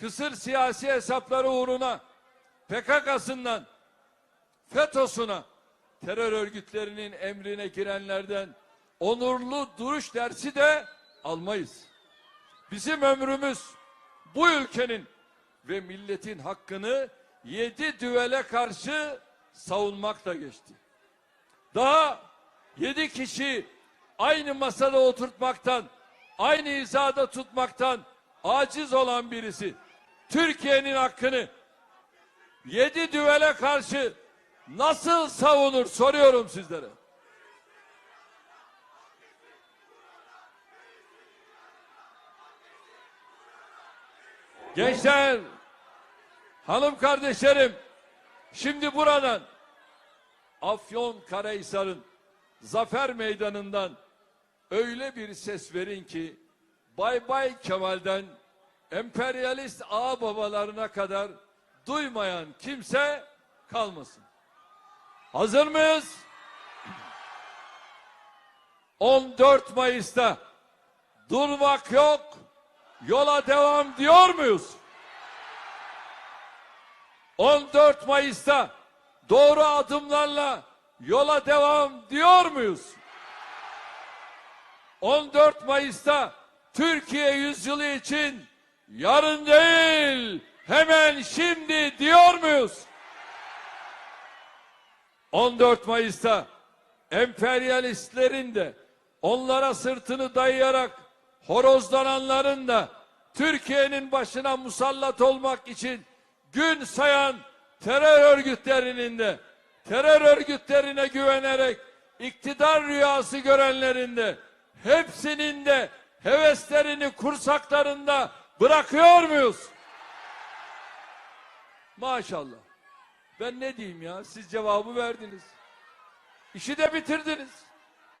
kısır siyasi hesapları uğruna PKK'sından FETÖ'süne terör örgütlerinin emrine girenlerden onurlu duruş dersi de almayız. Bizim ömrümüz bu ülkenin ve milletin hakkını yedi düvele karşı savunmakla geçti. Daha yedi kişi aynı masada oturtmaktan, aynı hizada tutmaktan aciz olan birisi Türkiye'nin hakkını yedi düvele karşı nasıl savunur soruyorum sizlere. Gençler, hanım kardeşlerim, şimdi buradan Afyon Karahisar'ın Zafer Meydanı'ndan öyle bir ses verin ki Bay Bay Kemal'den emperyalist ağ babalarına kadar duymayan kimse kalmasın. Hazır mıyız? 14 Mayıs'ta durmak yok, yola devam diyor muyuz? 14 Mayıs'ta doğru adımlarla yola devam diyor muyuz? 14 Mayıs'ta Türkiye yüzyılı için yarın değil hemen şimdi diyor muyuz? 14 Mayıs'ta emperyalistlerin de onlara sırtını dayayarak horozlananların da Türkiye'nin başına musallat olmak için gün sayan terör örgütlerinin de terör örgütlerine güvenerek iktidar rüyası görenlerin de hepsinin de heveslerini kursaklarında bırakıyor muyuz? Maşallah. Ben ne diyeyim ya? Siz cevabı verdiniz. İşi de bitirdiniz.